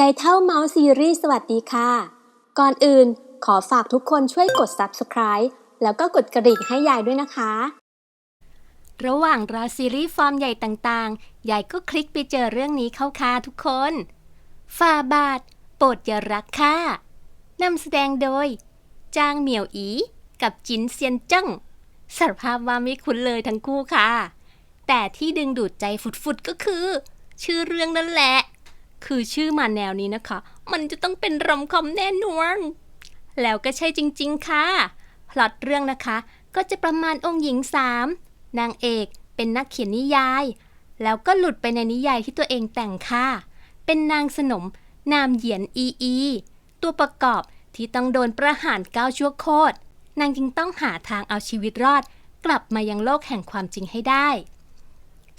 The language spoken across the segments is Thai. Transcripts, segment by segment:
ยายเท่าเมาส์ซีรีส์สวัสดีค่ะ ก่อนอื่นขอฝากทุกคนช่วยกด subscribe แล้วก็กดกระดิ่งให้ยายด้วยนะคะ ระหว่างรอซีรีส์ฟอร์มใหญ่ต่างๆ ยายก็คลิกไปเจอเรื่องนี้เข้าค่ะทุกคนฟาบาท โปรดอย่ารักค่ะนำแสดงโดย จางเหมียวอี กับจินเซียนจังสารภาพว่าไม่คุ้นเลยทั้งคู่ค่ะ แต่ที่ดึงดูดใจฟุดๆก็คือ ชื่อเรื่องนั่นแหละ คือชื่อมาแนวนี้นะคะ มันจะต้องเป็นรอมคอมแน่นอนแล้วก็ใช่จริง ๆ ค่ะ พล็อตเรื่องนะคะ ก็จะประมาณองค์หญิงสามนางเอกเป็นนักเขียนนิยาย แล้วก็หลุดไปในนิยายที่ตัวเองแต่งค่ะ เป็นนางสนม นามเหยียนอีอี ตัวประกอบที่ต้องโดนประหารก้าวชั่วโคตร นางจึงต้องหาทางเอาชีวิตรอด กลับมายังโลกแห่งความจริงให้ได้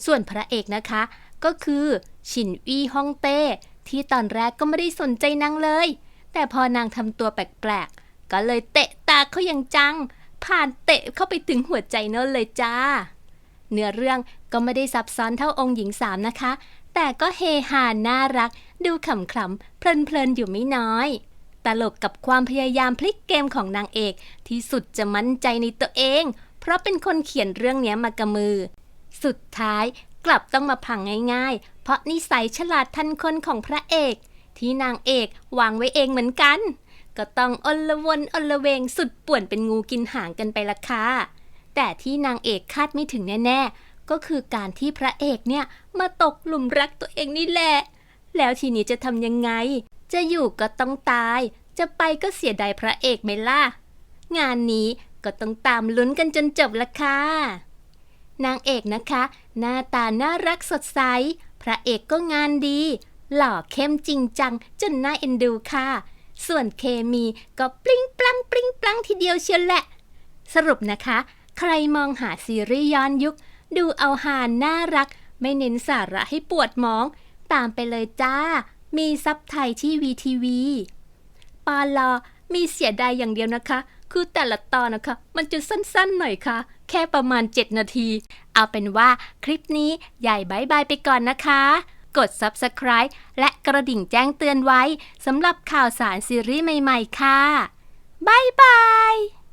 ส่วนพระเอกนะคะ ก็คือชินอีฮ่องเต้ ที่ตอนแรกก็ไม่ได้สนใจนางเลย แต่พอนางทำตัวแปลกๆ ก็เลยเตะตาเขาอย่างจัง ผ่านเตะเข้าไปถึงหัวใจโน้นเลยจ้า เนื้อเรื่องก็ไม่ได้ซับซ้อนเท่าองค์หญิงสามนะคะ แต่ก็เฮฮาน่ารัก ดูขำๆเพลินๆอยู่ไม่น้อยตลกกับความพยายามพลิกเกมของนางเอกที่สุดจะมั่นใจในตัวเอง เพราะเป็นคนเขียนเรื่องนี้มากระมือ สุดท้าย กลับต้องมาพังง่ายๆ เพราะนิสัยฉลาดทันคนของพระเอก ที่นางเอกวางไว้เองเหมือนกัน ก็ต้องอลวนอลเวงสุดป่วนเป็นงูกินหางกันไปละค่ะแต่ที่นางเอกคาดไม่ถึงแน่ๆ ก็คือการที่พระเอกเนี่ยมาตกหลุมรักตัวเองนี่แหละ แล้วทีนี้จะทำยังไง จะอยู่ก็ต้องตาย จะไปก็เสียดายพระเอกไหมล่ะ งานนี้ก็ต้องตามลุ้นกันจนจบละค่ะ นางเอกนะคะ หน้าตาน่ารักสดใส พระเอกก็งานดี หล่อเข้มจริงจัง จนน่าเอ็นดูค่ะ ส่วนเคมีก็ปลิ้งปลังปลิ้งปลังทีเดียวเชียวแหละ สรุปนะคะ ใครมองหาซีรีส์ย้อนยุค ดูเอาหานน่ารัก ไม่เน้นสาระให้ปวดมอง ตามไปเลยจ้า มีซับไทยที่วีทีวีปาลอมีเสียดายอย่างเดียวนะคะ คือแต่ละตอนนะคะ มันจะสั้นๆหน่อยค่ะ แค่ประมาณ 7 นาที เอาเป็นว่าคลิปนี้ใหญ่บายบายไปก่อนนะคะ กด Subscribe และกระดิ่งแจ้งเตือนไว้สำหรับข่าวสารซีรีส์ใหม่ ๆ ค่ะบายบาย